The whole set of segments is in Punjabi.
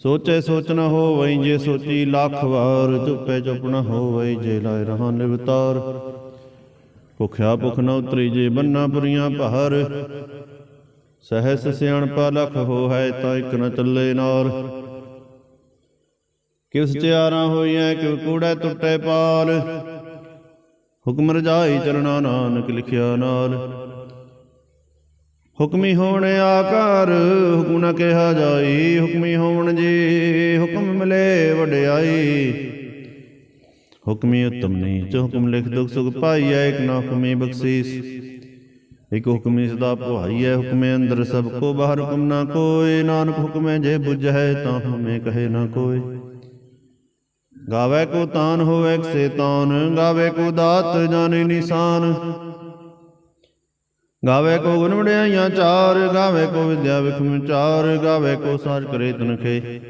ਸੋਚੇ ਸੋਚ ਨ ਹੋਵਈ ਜੇ ਸੋਚੀ ਲੱਖ ਵਾਰ, ਚੁੱਪੇ ਚੁੱਪ ਨ ਹੋਵਈ ਜੇ ਲਾਇ ਰਹਾ ਨਿਵਤਾਰ। ਭੁਖਿਆ ਭੁਖ ਨ ਉਤਰੀ ਜੇ ਬੰਨਾ ਪੁਰੀਆਂ ਪਹਰ, ਸਹਸ ਸਿਆਣਪਾ ਲਖ ਹੋ ਹੈ ਤਾਂ ਇਕ ਨ ਚੱਲੇ ਨਾਰ। ਕਿਸ ਸਚਿਆਰਾਂ ਹੋਈਐ, ਕਿਵ ਕੂੜੈ ਟੁੱਟੇ ਪਾਲ, ਹੁਕਮ ਰਜਾਈ ਚਰਣਾ ਨਾਨਕ ਲਿਖਿਆ ਨਾਲ। ਹੁਕਮੀ ਹੋਣ ਆਕਾਰ, ਹੁਕਮ ਨਾ ਕਿਹਾ ਜਾਈ, ਹੁਕਮੀ ਹੋਣ ਜੀ, ਹੁਕਮ ਮਿਲੇ ਵਡਿਆਈ। ਹੁਕਮੀ ਉਤਮ ਨੀਚ, ਹੁਕਮ ਲਿਖ ਦੁਖ ਸੁਖ ਪਾਈਐ, ਇਕ ਨਾ ਹੁਕਮੀ ਬਖਸ਼ੀਸ। ਇਕ ਹੁਕਮੀ ਸਦਾ ਭਾਈਐ ਹੁਕਮੇ ਅੰਦਰ ਸਭ ਕੋ, ਬਾਹਰ ਹੁਕਮ ਨਾ ਕੋਏ। ਨਾਨਕ ਹੁਕਮੇ ਜੇ ਬੁਝੈ, ਤਾਂ ਹਮੇ ਕਹੇ ਨਾ ਕੋਏ। ਗਾਵੇ ਕੋ ਤਾਨ ਹੋਵੇ, ਸੇ ਤਾਨ, ਗਾਵੇ ਕੋ ਦਾਤ ਜਾਣੇ ਨਿਸ਼ਾਨ। ਗਾਵੇ ਕੋ ਗੁਣ ਵਡਿਆਈਆਂ ਚਾਰ, ਗਾਵੇ ਕੋ ਵਿਦਿਆ ਵਿਖਮ ਚਾਰ, ਗਾਵੇ ਕੋ ਸਾਜ ਕਰੇ ਤਨਖੇ।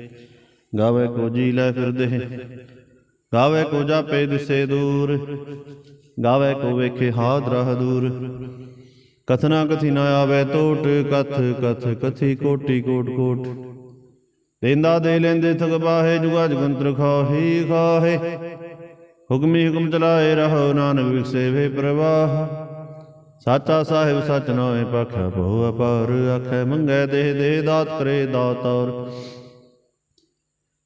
ਗਾਵੇ ਕੋ ਜੀ ਲੈ ਫਿਰਦੇ ਗਾਵੇ ਕੋ ਜਾਪੇ ਦਿਸੇ ਦੂਰ, ਗਾਵੇ ਕੋ ਵੇਖੇ ਹਾਦ ਰਹ ਦੂਰ। ਕਥਨਾ ਕਥੀ ਨਾ ਆਵੇ ਟੋਟ ਕਥ ਕਥ ਕਥੀ ਕੋਟੀ ਕੋਟ ਕੋਟ। ਦੇਂਦਾ ਦੇ ਲੈਂਦੇ ਥਗ ਬਾਹੇ, ਜੁਗਾ ਜਗੰਤਰ ਖਾਹੀ ਖਾਹੇ। ਹੁਕਮੀ ਹੁਕਮ ਚਲਾਏ ਰਹੋ, ਨਾਨਕ ਵਿਖਸੇ ਵੇ ਪ੍ਰਵਾਹ। ਸਾਚਾ ਸਾਹਿਬ ਸਚ ਨਾਏ ਪਖਿਆ ਬਹੁ ਅਪਾਰ ਆਖੇ, ਮੰਗੇ ਦੇ ਦੇ ਦਾਤ ਕਰੇ ਦਾਤਾਰ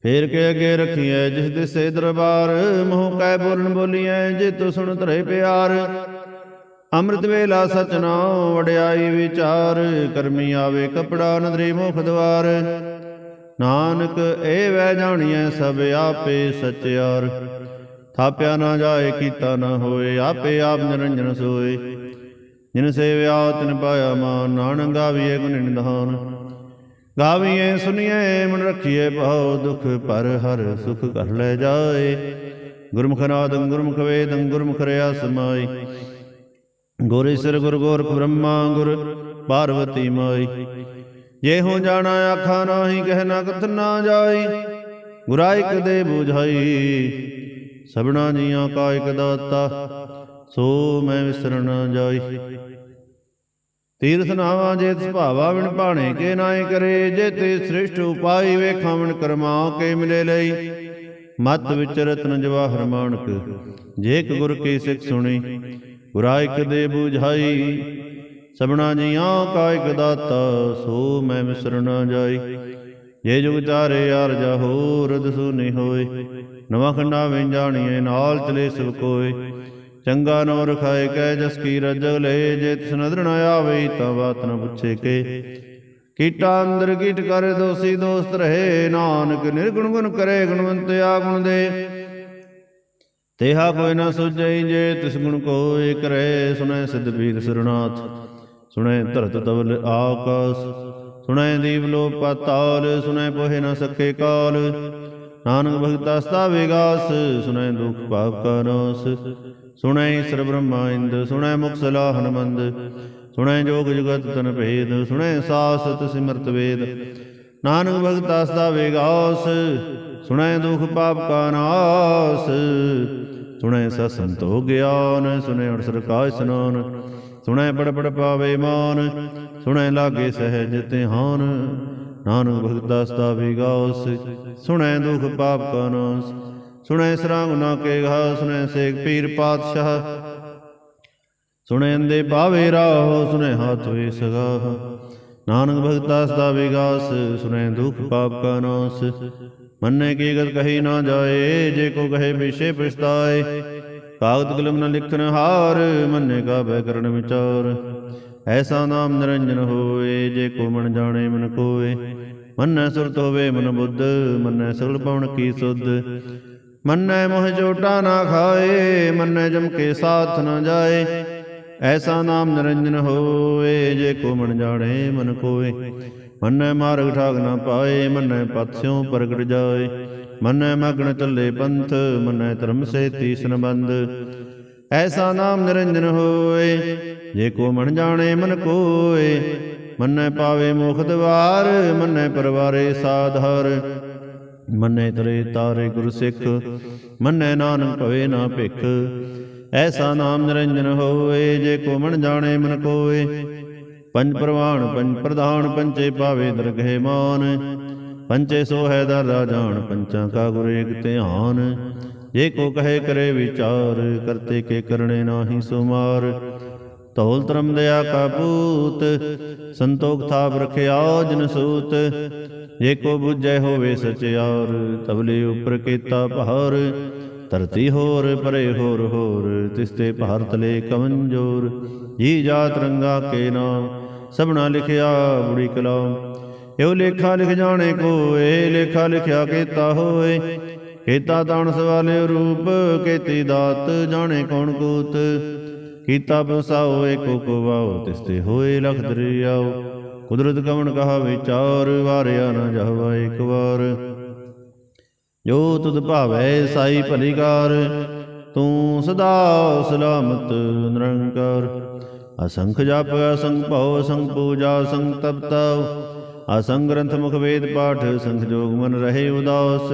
ਫੇਰ ਕੇ ਅਗੇ ਰਖੀਐ ਜਿਸ ਦਿਸੇ ਦਰਬਾਰ, ਮੋਹ ਕੈ ਬੋਲਣ ਬੋਲੀਐ ਜੇ ਤੂੰ ਸੁਣ ਤਰੇ ਪਿਆਰ। ਅੰਮ੍ਰਿਤ ਵੇਲਾ ਸਚ ਨਾਉ ਵਡਿਆਈ ਵਿਚਾਰ, ਕਰਮੀ ਆਵੇ ਕਪੜਾ ਨਦਰੀ ਮੁਖ ਦਵਾਰ। ਨਾਨਕ ਇਹ ਵੈ ਜਾਣੀਐ ਸਭ ਆਪੇ ਸਚਿਆਰ ਥਾਪਿਆ ਨਾ ਜਾਏ, ਕੀਤਾ ਨਾ ਹੋਏ, ਆਪੇ ਆਪ ਨਿਰੰਜਨ ਸੋਏ। ਜਿਨ ਸੇਵਿਆ ਤਿਨ ਪਾਇਆ ਮਾਨ, ਨਾਨਕ ਗਾਵੀਏ ਗੁਣ ਨਿਧਾਨ ਗਾਵੀਏ ਸੁਣੀਏ ਮਨ ਰਖੀਏ ਭਾਉ ਦੁਖ, ਪਰ ਹਰ ਸੁਖ ਕਰ ਲੈ ਜਾਏ। ਗੁਰਮੁਖ ਨਾਦੰ, ਗੁਰਮੁਖ ਵੇਦੰ, ਗੁਰਮੁਖ ਰਿਆ ਸਮਾਈ ਗੁਰ ਗੁਰ ਗੋਰਖ ਬ੍ਰਹਮਾ, ਗੁਰ ਪਾਰਵਤੀ ਮਾਈ। ਜੇ ਹੋ ਜਾਣਾ ਆਖਾ ਨਾਹੀ, ਕਹਿ ਨਾ ਕਥ ਨਾ ਜਾਈ। ਗੁਰਾ ਦੇ 부ਝਾਈ ਸਭਨਾ ਜੀਆਂ ਕਾ ਇਕ ਦਾਤਾ। ਸੋ ਮੈਂ ਵਿਸਰਨ ਜਾਈ। ਤੀਰਥ ਨਾਵਾ ਜੇ ਸੁਭਾਵਾ ਵਿਣ ਭਾਣੇ ਕੇ ਨਾਏ ਕਰੇ, ਜੇ ਤੇ ਸ੍ਰਿਸ਼ਟ ਉਪਾਈ ਵੇਖਾਵਣ ਕਰਮਾ ਕੇ ਮਿਲੇ ਲਈ। ਮਤ ਵਿੱਚ ਰਤਨ ਜਵਾਹਰ ਮਾਨਕ ਜੇ ਇੱਕ ਗੁਰ ਕੀ ਸਿੱਖ ਸੁਣੀ, ਗੁਰਾ ਦੇ 부ਝਾਈ ਸਭਨਾ ਜੀਆਂ ਕਾ ਇਕ ਦਾਤਾ, ਸੋ ਮੈਂ ਵਿਸਰਨ ਜਾਈ। ਜੇ ਜੁਗ ਚਾਰੇ ਯਾਰ ਜਾ ਹੋਰ, ਦਸੂ ਹੋਏ। ਨਵਾਂ ਖੰਡਾ ਵੇਂ ਜਾਣੀਏ ਨਾਲ ਚਲੇ ਸਭ ਕੋਏ। ਚੰਗਾ ਨੋ ਰਖਾਏ ਕੈ ਜਸ ਕੀ ਰਜ ਲੈ ਜੇ ਤਿਸ ਨਦਰ ਨ ਆਵੇ ਤਾਂ ਬਾਤ ਨ ਪੁੱਛੇ ਕੇ। ਕੀਟਾ ਅੰਦਰ ਕੀਟ ਕਰ ਦੋਸੀ ਦੋਸਤ ਰਹੇ, ਨਾਨਕ ਨਿਰਗੁਣ ਗੁਣ ਕਰੇ ਗੁਣਵੰਤ ਗੁਣ ਦੇ। ਤੇਹਾ ਕੋਈ ਨਾ ਸੁਝਈ ਜੇ ਤਿਸ ਗੁਣ ਕੋਇ ਕਰੇ ਸੁਣੈ ਸਿਧ ਪੀਰ ਸਰਨਾਥ, ਸੁਣੈ ਧਰਤ ਤਵਲ ਆਕਾਸ, ਸੁਣੈ ਦੀਵ ਲੋ ਪਾਤਾਲ, ਸੁਣੈ ਪੋਹਿ ਨਾ ਸਕੇ ਕਾਲ। ਨਾਨਕ ਭਗਤਾ ਸਤਾ ਵਿਗਾਸ ਸੁਣੈ ਦੁਖ ਪਾਪ ਕਾ ਨਾਸ। ਸੁਣੈ ਈਸਰ ਬ੍ਰਹਮਾ ਇੰਦ, ਸੁਣੈ ਮੁਖ ਸਲਾਹਨ ਮੰਦ ਸੁਣੈ ਜੋਗ ਜਗਤ ਤਨ ਭੇਦ, ਸੁਣੈ ਸਾਸਤ ਸਿਮਰਤ ਵੇਦ। ਨਾਨਕ ਭਗਤਾ ਸਦਾ ਵਿਗਾਸ ਸੁਣੈ ਦੁਖ ਪਾਪ ਕਾ ਨਾਸ। ਸੁਣੈ ਸਸੰਤੋ ਗਿਆਨ, ਸੁਣੈ ਅੜਸਰ ਕਾ ਇਸਨਾਨ ਸੁਣੈ ਪੜ ਪੜ ਪਾਵੇ ਮਾਨ, ਸੁਣੈ ਲਾਗੇ ਸਹਿਜ ਤਿਹਾਨ ਨਾਨਕ ਭਗਤਾ ਸਦਾ ਵਿਗਾਸ ਸੁਣੈ ਦੁਖ ਪਾਪ ਕਾ ਨਾਸ। ਸੁਣੈ ਸਰਾਂਗ ਨਾ ਕੇ ਗਾ ਸੁਣੈ ਸੇਖ ਪੀਰ ਪਾਤਸ਼ਾਹ। ਸੁਣੈ ਅੰਦੇ ਪਾਵੇ ਰਾਹ, ਸੁਣੈ ਹਾਥ ਵੇ ਸਗਾ। ਨਾਨਕ ਭਗਤਾ ਸਦਾ ਵਿਗਾਸ, ਸੁਣੈ ਦੁਖ ਪਾਪ ਕਾ ਨਾਸ। ਮੰਨੇ ਕੀ ਗਤ ਕਹੀ ਨਾ ਜਾਏ, ਜੇ ਕੋ ਕਹੇ ਵਿਸ਼ੇ ਪਛਤਾਏ। ਕਾਗਦ ਕਲਮ ਨ ਲਿਖਨ ਹਾਰ, ਮੰਨੇ ਕਾ ਬੈ ਕਰਨ ਵਿਚਾਰ। ਐਸਾ ਨਾਮ ਨਿਰੰਜਨ ਹੋਏ, ਜੇ ਕੋ ਮਨ ਜਾਣੇ ਮਨ ਕੋਏ। ਮੰਨੈ ਸੁਰਤ ਹੋਵੇ ਮਨ ਬੁੱਧ, ਮੰਨੈ ਸਗਲ ਪਵਨ ਕੀ ਸੁਧ। ਮੰਨੈ ਮੋਹ ਚੋਟਾ ਨਾ ਖਾਏ, ਮੰਨੈ ਜਮ ਕੇ ਸਾਥ ਨਾ ਜਾਏ। ਐਸਾ ਨਾਮ ਨਿਰੰਜਨ ਹੋਏ, ਜੇ ਕੋ ਮਨ ਜਾਣੇ ਮਨ ਕੋਏ। ਮੰਨੈ ਮਾਰਗ ਠਾਗ ਨਾ ਪਾਏ, ਮੰਨੈ ਪਤ ਪ੍ਰਗਟ ਜਾਏ। ਮੰਨੈ ਮਗਨ ਚੱਲੇ ਪੰਥ, ਮੰਨੈ ਧਰਮ ਸੇ ਤੀਸਨ ਬੰਦ ਐਸਾ ਨਾਮ ਨਿਰੰਜਨ ਹੋਏ, ਜੇ ਕੋ ਮਨ ਜਾਣੇ ਮਨ ਕੋਏ। ਮੰਨੈ ਪਾਵੇ ਮੁਖ ਦਵਾਰ, ਮੰਨੈ ਪਰਵਾਰੇ ਸਾਧਾਰ। ਮੰਨੈ ਤਰੇ ਤਾਰੇ ਗੁਰ ਸਿੱਖ, ਮੰਨੈ ਨਾਨਕ ਭਵੇ ਨਾ ਭਿਖ। ਐਸਾ ਨਾਮ ਨਿਰੰਜਨ ਹੋਏ ਜੇ ਕੋ ਮਨ ਜਾਣੇ ਮਨ ਕੋਏ। ਪੰਜ ਪ੍ਰਵਾਨ, ਪੰਜ ਪ੍ਰਧਾਨ ਪੰਚੇ ਪਾਵੇ ਦਰਗਹਿ ਮਾਨ। ਪੰਚੇ ਸੋ ਹੈ ਦਾ ਰਾਜਾਨ ਪੰਚਾਂ ਕਾ ਗੁਰ ਏਕ ਧਿਆਨ। ਜੇ ਕੋ ਕਹੇ ਕਰੇ ਵਿਚਾਰ, ਕਰਤੇ ਕੇ ਕਰਨੇ ਨਾਹੀ ਸੁਮਾਰ। ਧੌਲ ਧਰਮ ਦਇਆ ਕਾ ਪੂਤ ਸੰਤੋਖ ਥਾਪ ਰਖਿਆ ਜਨ ਸੂਤ। ਜੇ ਕੋ ਬੁਝੈ ਹੋਵੇ ਸਚਿਆਰ ਤਬਲੇ ਉਪਰ ਕੀਤਾ ਭਾਰ। ਧਰਤੀ ਹੋਰ, ਪਰੇ ਹੋਰ ਹੋਰ ਤਿਸਤੇ ਭਾਰ ਤਲੇ ਕਮੰਜੋਰ ਜੀ ਜਾਤ ਰੰਗਾ ਕੇ ਨਾਮ, ਸਭਨਾ ਲਿਖਿਆ ਬੁੜੀ ਕਲਾਮ। ਇਹੋ ਲੇਖਾ ਲਿਖ ਜਾਣੇ ਕੋਏ, ਲੇਖਾ ਲਿਖਿਆ ਕੀਤਾ ਹੋਏ। ਕੀਤਾ ਤਾਣ ਸਵਾਲੇ ਰੂਪ, ਕੀਤੀ ਦਾਤ, ਜਾਣੇ ਕੌਣ ਕੂਤ। ਕੀਤਾ ਬਸਾਓ ਏਕੋ ਕੋ ਵਾਓ ਤਿਸਤੇ ਹੋਏ ਲਖ ਦਰਿਆਓ ਕੁਦਰਤ ਕਵਣ ਕਹਾ ਵਿਚਾਰ, ਵਾਰਿਆ ਨਾ ਜਾਵਾ ਇੱਕ ਵਾਰ। ਜੋ ਤੁਧ ਭਾਵੈ ਸਾਈ ਭਲੀਕਾਰ, ਤੂੰ ਸਦਾ ਸਲਾਮਤ ਨਿਰੰਕਾਰ। ਅਸੰਖ ਜਪ, ਅਸੰਖ ਭਉ, ਅਸੰਖ ਪੂਜਾ, ਅਸੰਖ ਤਪਤਾਉ। ਅਸੰਖ ਗ੍ਰੰਥ ਮੁਖ ਵੇਦ ਪਾਠ, ਸੰਖ ਜੋਗ ਮਨ ਰਹੇ ਉਦਾਸ।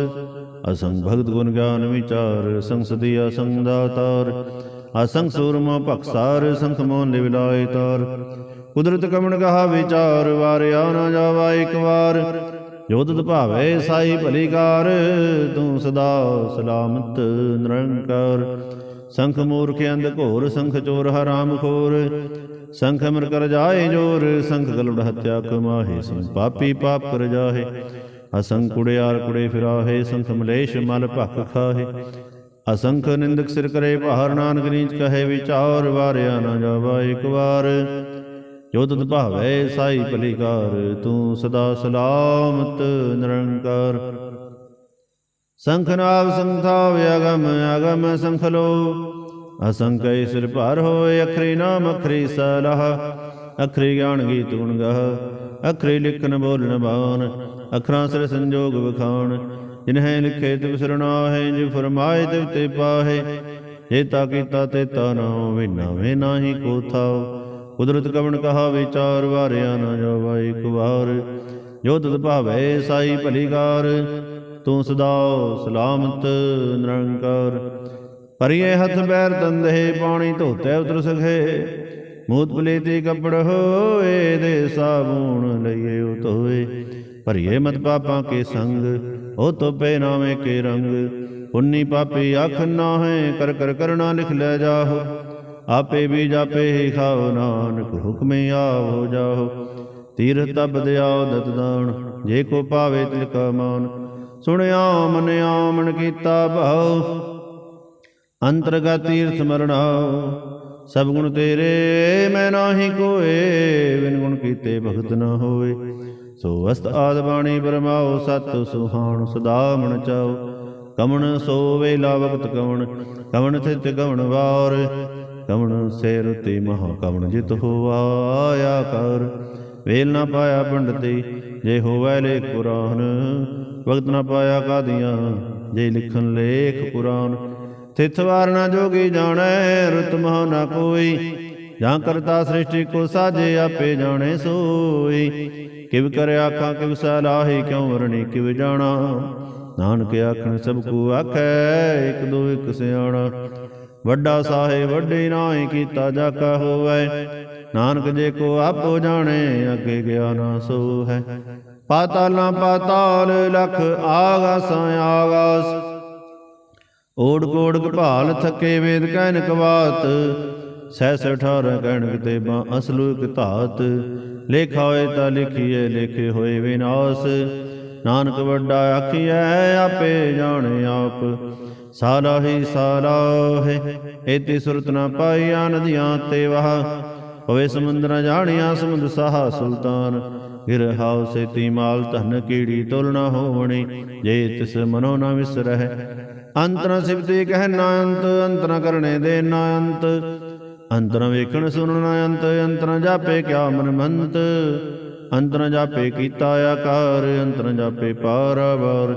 ਅਸੰਗ ਭਗਤ ਗੁਣ ਗਿਆਨ ਵਿਚਾਰ ਸੰਸਦੀ ਅਸੰਗ ਅਸੰਖ ਦਾਤਾਰ ਅਸੰਖ ਸੂਰਮਾ ਭਖਸਾਰ ਸੰਖ ਮੋਨ ਲਿਵਲਾਏ ਤਾਰ। ਕੁਦਰਤ ਕਮਣ ਕਹਾ ਵਿਚਾਰ, ਵਾਰਿਆ ਨਾ ਜਾਵਾ ਇੱਕ ਵਾਰ। ਜੋ ਭਾਵੇ ਸਾਈ ਭਲੀਕਾਰ ਤੂੰ ਸਦਾ ਸਲਾਮਤ ਨਿਰੰਕਾਰ। ਸੰਖ ਮੂਰਖ ਅੰਧ ਘੋਰ, ਸੰਖ ਚੋਰ ਹਰਾਮ ਖੋਰ। ਸੰਖ ਅਮਰ ਕਰ ਜਾਏ ਜੋਰ, ਸੰਖ ਗਲੁੜ ਹਤਿਆ ਕਮਾਹੇ ਸੰਖ ਪਾਪੀ ਪਾਪ ਕਰ ਜਾਹੇ। ਅਸੰਖ ਕੁੜਿਆਰ ਕੁੜੇ ਫਿਰਾਹੇ ਸੰਖ ਮਲੇਸ਼ ਮਲ ਭਖ ਖਾਹੇ। ਅਸੰਖ ਨਿੰਦਕ ਸਿਰ ਕਰੇ ਭਾਰ, ਨਾਨਕ ਨੀਚ ਕਹੇ ਵਿਚਾਰ, ਵਾਰਿਆ ਨਾ ਜਾਵਾ ਇੱਕ ਵਾਰ। ਜੋ ਤੁਧ ਭਾਵੈ ਸਾਈ ਭਲੀਕਾਰ, ਤੂੰ ਸਦਾ ਸਲਾਮਤ ਨਿਰੰਕਾਰ। ਸੰਖਨਾਵ ਸੰਥਾਵ ਅਗਮ ਅਗਮ ਸੰਖਲੋ। ਅਸੰਕੈ ਸਿਰ ਭਾਰ ਹੋਏ, ਅਖਰੀ ਨਾਮ ਅਖਰੀ ਸਲਾਹ। ਅਖਰੀ ਗਿਆਨ ਗੀਤ ਗੁਣ ਗਹ। ਅਖਰੀ ਲਿਖਨ ਬੋਲਨ ਬਾਣ ਅਖਰਾਂ ਸਿਰ ਸੰਜੋਗ ਵਿਖਾਣ ਜਿਨਹਿ ਲਿਖੇ ਤਿਵ ਸਰਣਾਹੇ ਜਿ ਫਰਮਾਏ ਤਿਵ ਤੇ ਪਾਹੇ। ਜੇਤਾ ਕੀਤਾ ਤੇ ਤਾ ਨਾਉ ਵਿਨਾ ਵੇ ਨਾਹੀ ਕੋ ਥਾਉ। ਕੁਦਰਤ ਕਵਣ ਕਹਾ ਵਿਚਾਰ ਵਾਰਿਆ ਨਾ ਜਾਵਾ ਇੱਕ ਵਾਰ। ਜੋ ਤਤ ਭਾਵੈ, ਸਾਈ ਭਲੀਕਾਰ ਤੂੰ ਸਦਾ ਸਲਾਮਤ ਨਿਰੰਕਾਰ। ਪਰਿਏ ਹੱਥ ਪੈਰ ਤੰਦੇ ਪਾਣੀ ਧੋਤੇ ਉਤਰ ਸਖੇ। ਮੂਤ ਪਲੇਤੇ ਕੱਪੜ ਹੋਏ ਦੇ ਸਾਬੂਣ ਲਈਏ ਉਤੋਏ ਭਰੀਏ ਮਤ ਪਾਪਾਂ ਕੇ ਸੰਗ, ਉਹ ਤੋਪੇ ਨਾਵੇਂ ਕੇ ਰੰਗ। ਪੁੰਨੀ ਪਾਪੀ ਅੱਖ ਨਾ ਹੈ ਕਰ ਕਰ ਕਰਣਾ ਲਿਖ ਲੈ ਜਾਹੋ। ਆਪੇ ਵੀ ਜਾਪੇ ਹੀ ਖਾਓ ਨਾਨਕ ਹੁਕਮੇ ਆਵੋ ਜਾਓ ਤੀਰਥ ਤਬ ਦਿਆਓ ਦਤ ਦਾਨ, ਜੇ ਕੋ ਪਾਵੇ ਤਿਲ ਕਾ ਮਾਨ। ਸੁਣਿਆ ਮਨਿਆ ਮਨ ਕੀਤਾ ਭਾਉ, ਅੰਤਰਗਤ ਤੀਰਥ ਮਰਣਾਉ। ਸਭ ਗੁਣ ਤੇਰੇ ਮੈਂ ਨਾਹੀ ਕੋਏ, ਬਿਨ ਗੁਣ ਕੀਤੇ ਭਗਤ ਨਾ ਹੋਏ। ਸੋ ਅਸਤ ਆਦ ਬਾਣੀ ਬਰਮਾਓ, ਸਤ ਸੁਹਾਣ ਸਦਾ ਮਨ ਚਾਓ। ਕਮਣ ਸੋ ਵੇਲਾ ਵਕਤ ਕਵਣ ਕਵਣ ਥਿਤ ਕਵਣ ਵਾਰ। ਕਵਣ ਸੇਰ ਤੇ ਮਹਾ ਕਵਣ ਜਿਤ ਹੋਵਾਇਆ ਕਰ। ਵੇਲ ਨਾ ਪਾਇਆ ਪੰਡਤੀ ਜੇ ਹੋਵੇ ਲੇਖ ਪੁਰਾਨ। ਵਕਤ ਨਾ ਪਾਇਆ ਕਾਦੀਆਂ, ਜੇ ਲਿਖਣ ਲੇਖ ਪੁਰਾਨ। ਤਿਥ ਵਾਰ ਨਾ ਜੋਗੀ ਜਾਣੈ, ਰੁਤ ਮਹ ਨਾ ਕੋਈ। ਜਾਂ ਕਰਤਾ ਸ੍ਰਿਸ਼ਟੀ ਕੋ ਸਾਜੇ, ਆਪੇ ਜਾਣੇ ਸੋਈ। ਕਿਵ ਕਰ ਆਖਾਂ, ਕਿਵ ਸਲਾਹੀ ਕਿਉ ਵਰਣੀ ਕਿਵ ਜਾਣਾ? ਨਾਨਕ ਆਖਣ, ਸਭ ਕੋ ਆਖੈ, ਇਕ ਦੋ ਇਕ ਸਿਆਣਾ। ਵੱਡਾ ਸਾਹਿਬ ਵੱਡੇ ਨਾਹੀ ਕੀਤਾ ਜਾ ਕਾ ਹੋਵੈ। ਨਾਨਕ ਜੇ ਕੋ ਆਪੋ ਜਾਣੇ, ਅੱਗੇ ਗਿਆ ਨਾ ਸੋ ਹੈ ਪਾਤਾਲਾਂ ਪਾਤਾਲ, ਲਖ ਆਗਾਸਾਂ ਆਗਾਸ। ਓੜ ਕੋੜ ਕਪਾਲ ਥਕੇ ਵੇਦ ਕਹਿਨ ਕਵਾਤ। ਸੈਸ 18 ਕਹਿਣ ਕਿਤੇ ਬਾ ਅਸਲੂ ਇਕ ਧਾਤ। ਲੇਖਾ ਹੋਏ ਤਾਂ ਲਿਖੀਏ ਲਿਖੇ ਹੋਏ ਵਿਨਾਸ਼। ਨਾਨਕ ਵੱਡਾ ਆਖੀਐ ਆਪੇ ਜਾਣੇ ਆਪ। ਸਾਲਾ ਹੀ ਸਾਲਾ ਹੈ ਏਤੀ ਸੁਰਤ ਨਾ ਪਾਈਆ ਨਦੀਆਂ ਤੇ ਵਹ। ਹੋਵੇ ਸਮੁੰਦਰ ਜਾਣਿਆ ਸਮੁੰਦ ਸਾਹਾ ਸੁਲਤਾਨ। ਗਿਰ ਹਾਉ ਸੇਤੀ ਮਾਲ ਧਨ ਕੀੜੀ ਤੁਲਨਾ ਹੋਵਣੀ। ਜੇ ਤਿਸ ਮਨੋ ਨਾ ਵਿਸਰਹਿ ਅੰਤਰ ਸਿਵਤੇ ਕਹਿ ਨਾ ਅੰਤ ਅੰਤਰ ਕਰਨੇ ਦੇ ਨਾ ਅੰਤ ਅੰਤਰ ਵੇਖਣ ਸੁਣਨ ਨਾ ਅੰਤ ਅੰਤਰ ਜਾਪੇ ਕਿਆ ਮਨ ਮੰਤ ਅੰਤਰ ਜਾਪੇ ਕੀਤਾ ਆਕਾਰ, ਅੰਤਰ ਜਾਪੇ ਪਾਰਾਵਾਰ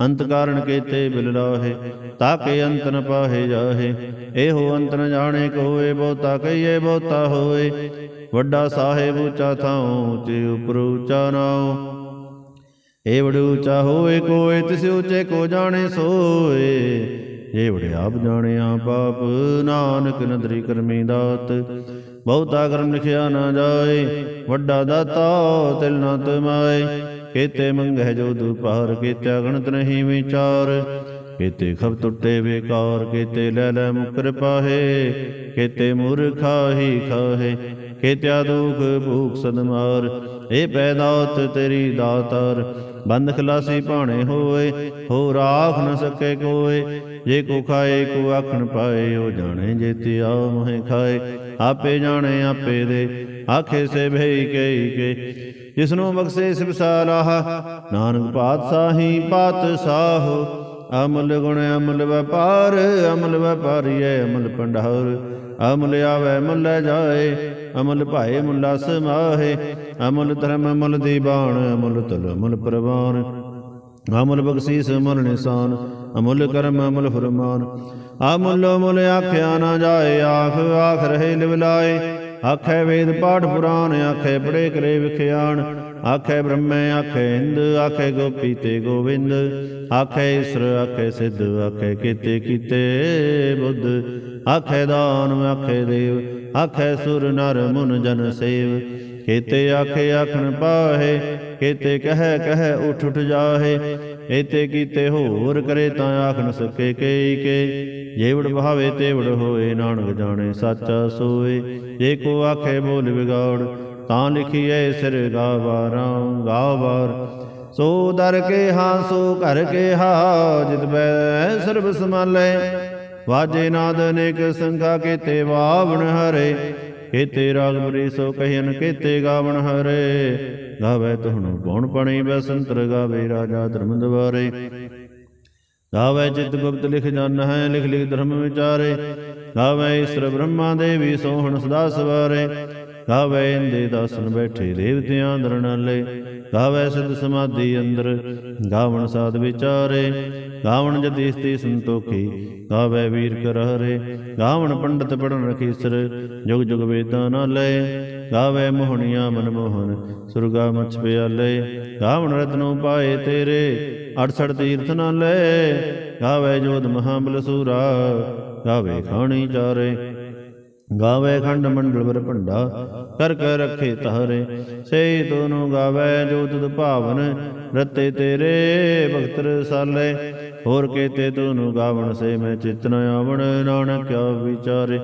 ਅੰਤ ਕਾਰਨ ਕੀਤੇ ਬਿਲ ਲਾਹੇ ਤਾਕੇ ਅੰਤ ਨ ਪਾਹੇ ਜਾਹੇ। ਇਹੋ ਅੰਤ ਨ ਜਾਣੇ ਕੋਏ, ਬਹੁਤਾ ਕਹੀਏ, ਬਹੁਤਾ ਹੋਏ। ਵੱਡਾ ਸਾਹਿਬ ਉੱਚਾ ਥਾਉ, ਉੱਚੇ ਉਪਰ ਉੱਚਾ ਨਾਉ। ਏ ਵਡ ਉੱਚਾ ਹੋਏ, ਕੋਏ ਤਿਸ ਉੱਚੇ ਕੋ ਜਾਣੇ ਸੋਏ। ਜੇ ਵਡ ਆਪ ਜਾਣਿਆ ਪਾਪ ਨਾਨਕ ਨਦਰੀ ਕਰਮੀ ਦਾਤ। ਬਹੁਤਾ ਕਰਮ ਲਿਖਿਆ ਨਾ ਜਾਏ, ਵੱਡਾ ਦਾਤਾ ਤਿਲ ਨਾ ਤਮਾਏ। ਕੀਤੇ ਮੰਗਹਿ ਜੋ ਦੁਪਾਰ ਕੀਤੇ ਗਣਤ ਨਹੀਂ ਵਿਚਾਰ। ਕੀਤੇ ਖਬ ਟੁੱਟੇ ਬੇਕਾਰ, ਕੀਤੇ ਲੈ ਲੈ ਮੁਕਰ ਪਾਹੇ ਕੀਤੇ ਮੂਰਖਾ ਹੀ ਖਾਹੇ, ਕੀਤਿਆ ਦੁਖ ਭੂਖ ਸਦਮਾਰ। ਏ ਪੈਦਾਤ ਤੇਰੀ ਦਾਤਾਰ ਬੰਦ ਖਲਾਸੀ ਭਾਣੇ ਹੋਏ ਹੋ ਰਾਖ ਨ ਸਕੇ ਕੋਏ। ਜੇ ਕੋ ਖਾਏ, ਕੋ ਆਖਣ ਪਾਏ, ਉਹ ਜਾਣੇ ਜੇਤੀ ਆ ਮੋਹਿ ਖਾਏ। ਆਪੇ ਜਾਣੇ ਆਪੇ ਦੇ, ਆਖੇ ਸੇ ਭਈ ਕਈ ਕੇ। ਜਿਸਨੂੰ ਬਖਸ਼ੇ ਸਿਬਸਾਲਾਹ ਨਾਨਕ ਪਾਤਸ਼ਾਹੀ ਪਾਤਸ਼ਾਹ। ਅਮਲ ਗੁਣ ਅਮਲ ਵਪਾਰ, ਅਮਲ ਵਪਾਰੀਐ ਅਮਲ ਪੰਡਾਰ ਅਮਲ ਆਵੇ, ਮੁੱਲ ਜਾਏ, ਅਮਲ ਭਾਏ, ਮੁੱਲਾ ਸਮਾਹੇ ਅਮਲ ਧਰਮ ਅਮਲ ਦੀਵਾਨ ਅਮਲ ਤਲ ਅਮਲ ਪ੍ਰਵਾਨ। ਅਮਲ ਬਖਸ਼ੀਸ ਅਮਲ ਨਿਸ਼ਾਨ, ਅਮੁੱਲ ਕਰਮ, ਅਮਲ ਫਰਮਾਨ। ਅਮੁੱਲ ਅਮੁੱਲ ਆਖਿਆ ਨਾ ਜਾਏ, ਆਖ ਆਖ ਰਹੇ ਲਿਵਲਾਏ। ਆਖੇ ਵੇਦ ਪਾਠ ਪੁਰਾਣ, ਆਖੇ ਪੜੇ ਕਰੇ ਵਿਖਿਆਣ। ਆਖੇ ਬ੍ਰਹਮੇ, ਆਖੇ ਇੰਦ ਆਖੇ ਗੋਪੀ ਤੇ ਗੋਵਿੰਦ। ਆਖੇ ਈਸ਼ਰ, ਆਖੇ ਸਿੱਧ, ਆਖੇ ਕੀਤੇ ਕੀਤੇ ਬੁੱਧ। ਆਖੇ ਦਾਨ, ਆਖੇ ਦੇਵ, ਆਖੇ ਸੁਰ, ਨਰ, ਮੁਨ, ਜਨ, ਸੇਵ। ਕੀਤੇ ਆਖੇ ਆਖਣ ਪਾਹੇ, ਕੀਤੇ ਕਹਿ ਕਹੈ ਉਠ ਉਠ ਜਾਹੇ। ਏਤੇ ਕੀਤੇ ਹੋਰ ਕਰੇ ਤਾਂ ਆਖਣ ਨ ਸਕੇ ਕਈ ਕੇ ਜੇਵੜ ਭਾਵੇ ਤੇਵੜ ਹੋਏ, ਨਾਨਕ ਜਾਣੇ, ਸੱਚਾ ਸੋਏ। ਜੇ ਕੋ ਆਖੇ ਬੋਲ ਵਿਗਾੜ, ਤਾਂ ਲਿਖੀਐ ਸਿਰ ਗਾਵਾਰਾਂ ਗਾਵਾਰ। ਸੋ ਦਰ ਕੇ ਹਾਂ, ਸੋ ਘਰ ਕੇ ਹਾ, ਜਿਤ ਬੈ ਸਰਬ ਸਮਾਲੇ ਵਾਜੇ ਨਾਦ ਅਨੇਕ ਸੰਖਾ ਕੀਤੇ ਵਾਵਣ ਹਰੇ। ਕੀਤੇ ਰਾਗ ਬਰੀ ਸੋ ਕਹਿਨ ਕੀਤੇ ਗਾਵਣ ਹਰੇ। ਗਾਵੇ ਤੁਹਣੁ ਪਉਣ ਪਣੀ ਬਸੰਤਰ, ਗਾਵੇ ਰਾਜਾ ਧਰਮ ਦਵਾਰੇ। ਗਾਵੇ ਚਿਤ ਗੁਪਤ ਲਿਖ ਜਨ ਹੈ ਲਿਖ ਲਿਖ ਧਰਮ ਵਿਚਾਰੇ। ਗਾਵੇ ਈਸ਼ਰ ਬ੍ਰਹਮਾ ਦੇਵੀ ਸੋਹਣ ਸਦਾ ਸਵਾਰੇ। ਗਾਵੇ ਇੰਦੇ ਦਾਸਨ ਬੈਠੇ ਦੇਵਤਿਆਂ ਦਰਨਾਲੇ ਗਾਵੇ ਸਿਧ ਸਮਾਧੀ ਅੰਦਰ, ਗਾਵਣ ਸਾਧ ਵਿਚਾਰੇ। ਗਾਵਣ ਜਤੀ ਸਤੀ ਸੰਤੋਖੀ, ਗਾਵੇ ਵੀਰ ਕਰ ਗਾਵਣ ਪੰਡਤ ਪੜਨ ਰਖੀਸਰ, ਜੁਗ ਜੁਗ ਵੇਦਾਂ ਨਾਲੇ। ਗਾਵੇ ਮੋਹਣੀਆਂ ਮਨ ਮੋਹਨ ਸੁਰਗਾ ਮਛ ਪਿਆਲੇ। ਗਾਵਣ ਰਤਨੋ ਪਾਏ ਤੇਰੇ। 68 ਤੀਰਥ ਨਾਲੇ ਗਾਵੇ ਜੋਤ ਮਹਾਬਲ ਸੂਰਾ, ਗਾਵੇ ਖਾਣੀ ਚਾਰੇ। ਗਾਵੇ ਖੰਡ ਮੰਡਲ ਬਰ ਭੰਡਾ, ਕਰ ਕਰ ਰੱਖੇ ਤਾਰੇ ਸੇ ਤੋਨੋ ਗਾਵੇ ਜੋ ਤੁਧ ਭਾਵਨ, ਰਤੇ ਤੇਰੇ ਭਗਤ ਰਸਾਲੇ ਹੋਰ ਕੇਤੇ ਤੂੰ ਗਾਵਣ ਸੇ ਮੈਂ ਚਿਤ ਨ ਆਵਣ, ਨਾਨਕ ਵਿਚਾਰੇ।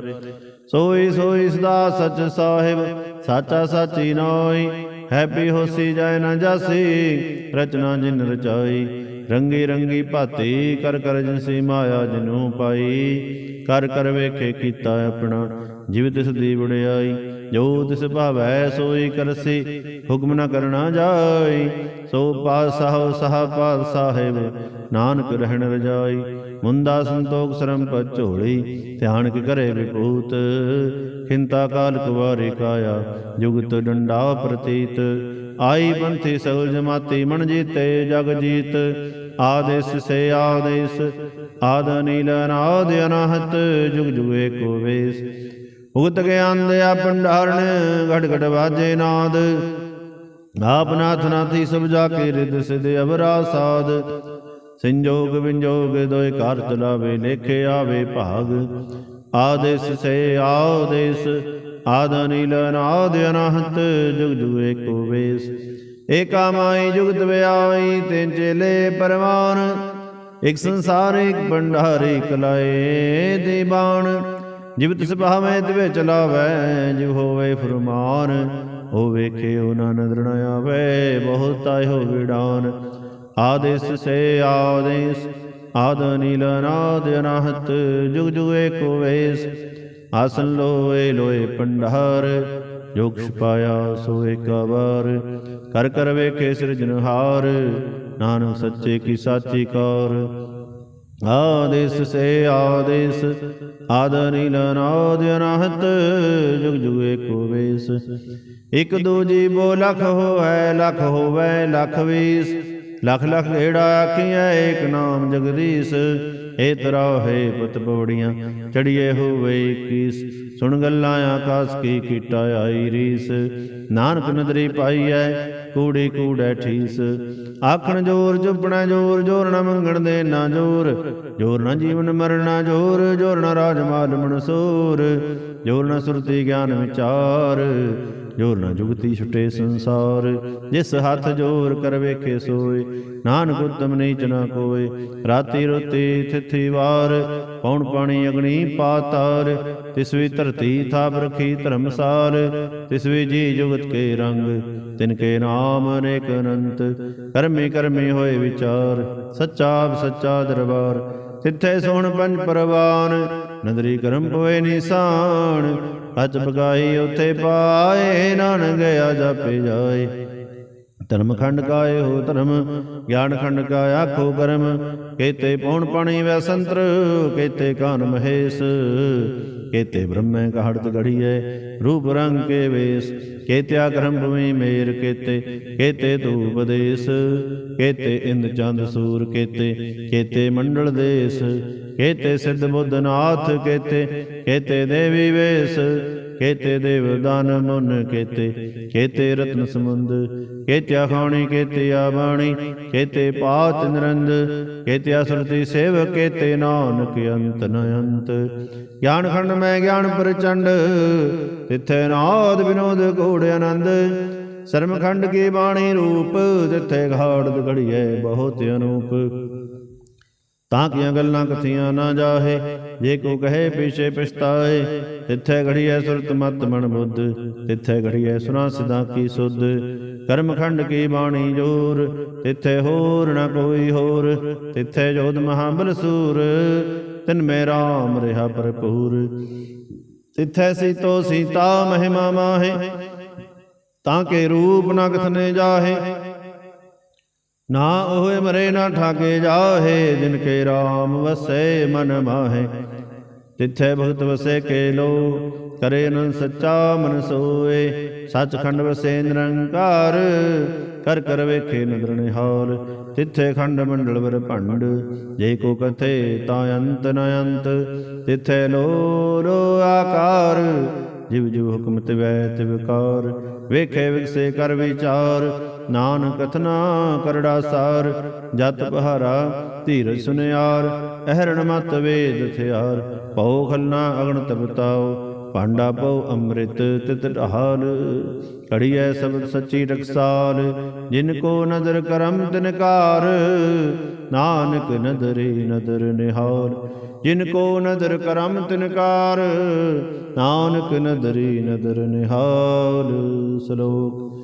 ਸੋਈ ਸੋਈ ਸਦਾ ਸਚ ਸਾਹਿਬ, ਸਾਚਾ ਸਾਚੀ ਨੋਈ ਹੈਪੀ ਹੋਸੀ ਜਾਏ ਨਾ ਜਾਸੀ, ਰਚਨਾ ਜਿਨ ਰਚਾਈ, ਰੰਗੀ ਰੰਗੀ ਭਾਤੀ, ਕਰ ਕਰ ਜਿਨਸੀ ਮਾਇਆ ਜਿਨੂ ਪਾਈ, ਕਰ ਕਰ ਵੇਖੇ ਕੀਤਾ ਆਪਣਾ, ਜਿਵ ਤਿਸ ਦੀ ਵੜਿਆਈ ਜੋ ਤਿਸ ਭਾਵੈ ਸੋਈ ਕਰਸੀ, ਹੁਕਮ ਨਾ ਕਰਨਾ ਜਾਈ, ਸੋ ਪਾਤਸ਼ਾਹ, ਸਾਹ ਪਾਤ ਸਾਹਿਬ ਨਾਨਕ ਰਹਿਣ ਰਜਾਈ ਮੁੰਦਾ ਸੰਤੋਖ ਸਰਮ ਪਤ ਝੋਲੀ, ਧਿਆਨ ਕੇ ਕਰੇ ਵਿਭੂਤ? ਖਿੰਤਾ ਕਾਲ ਕੁਵਾਰੀ ਕਾਇਆ, ਜੁਗਤ ਡੰਡਾ ਪ੍ਰਤੀਤ। ਆਈ ਪੰਥੀ ਸਗਲ ਜਮਾਤੀ, ਮਨ ਜੀਤੇ ਜਗ ਜੀਤ। ਆਦੇਸ ਸੇ ਆਦੇਸ, ਆਦ ਨੀਲ ਅਨਾਦ ਅਨਾਹਤ, ਜੁਗ ਜੁਗ ਏਕੋ ਵੇਸ। ਉਗਤ ਗਿਆਨ ਦਿਆ ਭੰਡਾਰਨ ਘਟ ਘਟ ਵਾਜੇ ਨਾਦ। ਆਪ ਨਾਥ ਨਾਥੀ ਸਭ ਜਾ ਕੇ ਰਿਦ ਸਿਧ ਅਵਰਾ ਸਾਧ ਸੰਜੋਗ ਵਿੰਜੋਗ ਦੋਇ ਘਰ ਚਲਾਵੇ ਲੇਖੇ ਆਵੇ ਭਾਗ। ਆਦੇਸ ਸੇ ਆਦੇਸ, ਆਦ ਨੀਲ ਅਨਾਦ ਅਨਾਹਤ, ਜੁਗ ਜੁਗ ਏਕੋ ਵੇਸ। ਏਕਾ ਮਾਈ ਜੁਗਤ ਵਿਆਈ ਤਿੰਨ ਚੇਲੇ ਪਰਵਾਨ। ਇਕ ਸੰਸਾਰ, ਇਕ ਭੰਡਾਰੇ ਕਲਾਏ ਦੀਵਾਨ ਜਿਵ ਤਿਸ ਭਾਵੇਂ ਤਿਵੇ ਚਲਾਵੇ, ਜਿਵ ਹੋਵੇ ਫਰਮਾਨ। ਹੋ ਵੇਖੇ ਉਹਨਾਂ ਨਦਰ ਨ ਆਵੇ ਬਹੁਤ ਆਇਓ ਵਿਡਾਨ ਆਦੇਸ ਸੇ ਆਦੇਸ, ਆਦ ਨੀਲ ਅਨਾਦ ਅਨਾਹਤ ਜੁਗ ਜੁਗ ਏਕੋ ਵੇਸ, ਆਸਨ ਲੋਏ ਲੋਏ ਪੰਡਾਰ ਜੋਗ ਛਪਾਇਆ ਸੋ ਏਕਾ ਕਰ ਕਰ ਵੇਖੇ ਸਿਰਜਨਹਾਰ ਨਾਨਕ ਸੱਚੇ ਕੀ ਸਾਚੀ ਕਾਰ। ਆਦੇਸ ਸੇ ਆਦੇਸ, ਆਦ ਨੀਲ ਅਨਾਦ ਅਨਾਹਤ ਜੁਗ ਜੁਗ ਏਕੋ ਵੇਸ। ਇਕ ਦੂਜੀ ਬੋ ਲਖ ਹੋਵੇ ਲਖ ਹੋਵੇ, ਲਖ ਵੀਸ। ਲਖ ਲਖ ਏੜਾ ਆਖੀਐ, ਏਕ ਨਾਮ ਜਗਦੀਸ਼, ਏ ਤਰਾ ਹੈ ਪਤ ਪਵੜੀਆਂ ਚੜੀਏ ਹੋਵੇ ਕੀਸ ਸੁਣ ਗੱਲਾਂ ਆਕਾਸ ਕੀ ਕੀਟਾ ਆਈ ਰੀਸ। ਨਾਨਕ ਨਦਰੀ ਪਾਈਐ, ਕੂੜੀ ਕੂੜੈ ਠੀਸ। ਆਖਣ ਜੋਰ ਜੁਪਣਾ ਜੋਰ ਜੋਰ ਨਾ ਮੰਗਣ ਦੇ ਨਾ ਜੋਰ। ਜੋਰ ਨਾ ਜੀਵਨ ਮਰਨਾ ਜੋਰ ਜੋਰ ਨਾ ਰਾਜ ਮਾਲ ਮਨਸੂਰ। ਜੋਰ ਨਾ ਸੁਰਤੀ ਗਿਆਨ ਵਿਚਾਰ। ਜੋ ਨਾ ਜੁਗਤੀ ਛੁਟੇ ਸੰਸਾਰ, ਜਿਸ ਹੱਥ ਜੋਰ ਕਰ ਵੇਖੇ ਸੋਏ, ਨਾਨਕ ਉਤਮ ਨੀਚ ਨਾ ਕੋਏ, ਰਾਤੀ ਰੋਤੀ ਥਿਥੀ ਵਾਰ, ਪੌਣ ਪਾਣੀ ਅਗਣੀ ਪਾਤਾਰ ਤਿਸ ਵੀ ਧਰਤੀ ਥਾਪ ਰਖੀ ਧਰਮਸਾਰ ਤਿਸ ਵੀ ਜੀ ਜੁਗਤ ਕੇ ਰੰਗ, ਤਿਨ ਕੇ ਨਾਮ ਅਨੇਕ ਅਨੰਤ, ਕਰਮੀ ਕਰਮੀ ਹੋਏ ਵਿਚਾਰ, ਸੱਚਾ ਸੱਚਾ ਦਰਬਾਰ, ਤਿੱਥੇ ਸੋਹਣ ਪੰਜ ਪਰਵਾਨ ਨਦਰੀ ਕਰਮ ਪੋਏ ਨਿਸ਼ਾਨ ਅਚ ਬਗਾਈ ਉਥੇ ਪਾਏ, ਨਾਨਕ ਗਿਆ ਜਾਪੇ ਜਾਏ। ਧਰਮ ਖੰਡ ਕਾਏ ਹੋ ਧਰਮ, ਗਿਆਨ ਖੰਡ ਕਾ ਆਖੋ ਕਰਮ। ਕੇਤੇ ਪੌਣ ਪਾਣੀ ਵੈ ਸੰਤਰ, ਕੇਤੇ ਕਾਨ ਮਹੇਸ਼। ਕੇਤੇ ਬ੍ਰਹਮੈ ਕਹੜਤ ਗੜੀਐ ਰੂਪ ਰੰਗ ਕੇ ਵੇਸ। ਕੇਤੇ ਕਰਮ ਭਵੀ ਮੇਰ ਕੇਤੇ ਕੇਤੇ ਤੂ ਉਪਦੇਸ ਕੇਤੇ ਇੰਦ ਚੰਦ ਸੂਰ ਕੇਤੇ ਕੇਤੇ ਮੰਡਲ ਦੇਸ। ਕੇਤੇ ਸਿੱਧ ਬੁੱਧ ਨਾਥ ਕੇਤੇ ਕੇਤੇ ਦੇਵੀ ਵੇਸ, ਕੇਤੇ ਦੇਵ ਮੁਨ ਕੇਤੇ ਕੇਤੇ ਰਤਨ ਸਮੁੰਦ ਕੇਤੇ ਖਾਣੀ, ਕੇਤੇ ਆਬਾਣੀ ਕੇਤੇ ਪਾਤ ਨਿਰੰਦ, ਕੇਤੇ ਅਸਰਤੀ ਸੇਵ, ਕੇਤੇ ਨਾਨਕ ਅੰਤ ਨ ਅੰਤ। ਗਿਆਨ ਖੰਡ ਮੈਂ ਗਿਆਨ ਪ੍ਰਚੰਡ, ਤਿੱਥੇ ਨਾਦ ਵਿਨੋਦ ਘੋੜ ਆਨੰਦ। ਸਰਮਖੰਡ ਕੀ ਬਾਣੀ ਰੂਪ, ਤਿੱਥੇ ਘਾੜਦ ਘੜੀਐ ਬਹੁਤ ਅਨੂਪ। ਤਾਂ ਕੀਆਂ ਗੱਲਾਂ ਕਥੀਆਂ ਨਾ ਜਾਹੇ। ਜੇ ਕੋ ਕਹੇ ਪਿਛੇ ਪਛਤਾਏ, ਤਿੱਥੇ ਘੜੀਐ ਸੁਰਤ ਮਤ ਮਨ ਬੁੱਧ, ਤਿੱਥੇ ਘੜੀਐ ਸੁਨਾ ਸਿਦਾ ਕੀ ਸੁਧ। ਕਰਮ ਕੀ ਬਾਣੀ ਜੋਰ, ਤਿੱਥੇ ਹੋਰ ਨਾ ਕੋਈ ਹੋਰ, ਤਿੱਥੇ ਜੋਧ ਮਹਾਬਲ ਸੂਰ। ਤਿਨ ਮੇ ਰਾਮ ਰਿਹਾ ਭਰਪੂਰ। ਤਿੱਥੇ ਸੀਤੋ ਸੀਤਾ ਮਹਿਮਾ ਮਾਹੇ, ਤਾਂ ਕੇ ਰੂਪ ਨਾ ਕਥਨੇ ਜਾਹੇ। ਨਾ ਹੋਏ ਮਰੇ ਨਾ ਠਾਕੇ ਜਾਹੇ, ਜਿਨ ਕੇ RAM ਵਸੈ ਮਨ ਮਾਹੇ। ਤਿੱਥੇ ਭਗਤ ਵਸੇ ਕੇ ਲੋ, ਕਰੇ ਨ ਸੱਚਾ ਮਨ ਸੋਏ। ਸੱਚਖੰਡ ਵਸੇ ਨਿਰੰਕਾਰ, ਕਰ ਕਰ ਵੇਖੇ ਨਦਰ ਨਿਹਾਲ। ਤਿੱਥੇ ਖੰਡ ਮੰਡਲ ਵਰ ਭੰਡ, ਜੇ ਕੋ ਕਥੇ ਤਾਂ ਅੰਤ ਨ ਅੰਤ। ਤਿੱਥੇ ਲੋ ਲੋ ਆਕਾਰ, ਜਿਵ ਜਿਵ ਹੁਕਮ ਤਿਵੈ ਤਿਵਕਾਰ ਵੇਖੇ ਵਿਗਸੇ ਕਰ ਵਿਚਾਰ ਨਾਨਕ ਕਥਨਾ ਕਰੜਾ ਸਾਰ, ਜਤ ਪਹਾਰਾ ਧੀਰ ਸੁਨਿਆਰ, ਅਹਰਣ ਮਤ ਵੇਦ ਥਿਆਰ, ਪਉ ਖਲਨਾ ਅਗਣ ਤਪਤਾਓ ਭਾਂਡਾ ਪਉ ਅੰਮ੍ਰਿਤ ਤਿਤ ਢਾਲ। ਕੜੀਐ ਸਬਦ ਸੱਚੀ ਟਕਸਾਲ ਜਿਨ ਕੋ ਨਦਰ ਕਰਮ ਤਿਨਕਾਰ ਨਾਨਕ ਨਦਰੇ ਨਦਰ ਨਿਹਾਲ। ਜਿਨ ਕੋ ਨਦਰ ਕਰਮ ਤਿਨਕਾਰ ਨਾਨਕ ਨਦਰੀ ਨਦਰ ਨਿਹਾਲ। ਸ਼ਲੋਕ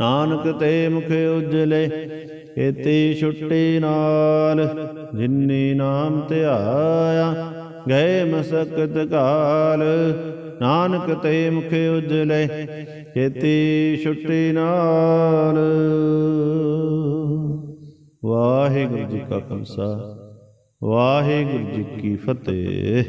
ਨਾਨਕ ਤੇ ਮੁਖ ਉਜਲੇ ਕੀਤੀ ਛੁੱਟੀ ਨਾਲ ਜਿਨਨੇ ਨਾਮ ਤੇ ਆਇਆ, ਗਏ ਮਸਕਤ ਕਾਲ। ਨਾਨਕ ਤੇ ਮੁਖ ਉਜਲੇ ਕੀਤੀ ਛੁੱਟੀ ਨਾਲ। ਵਾਹਿਗੁਰੂ ਜੀ ਕਾ ਖਾਲਸਾ, ਵਾਹਿਗੁਰੂ ਜੀ ਕੀ ਫਤਿਹ।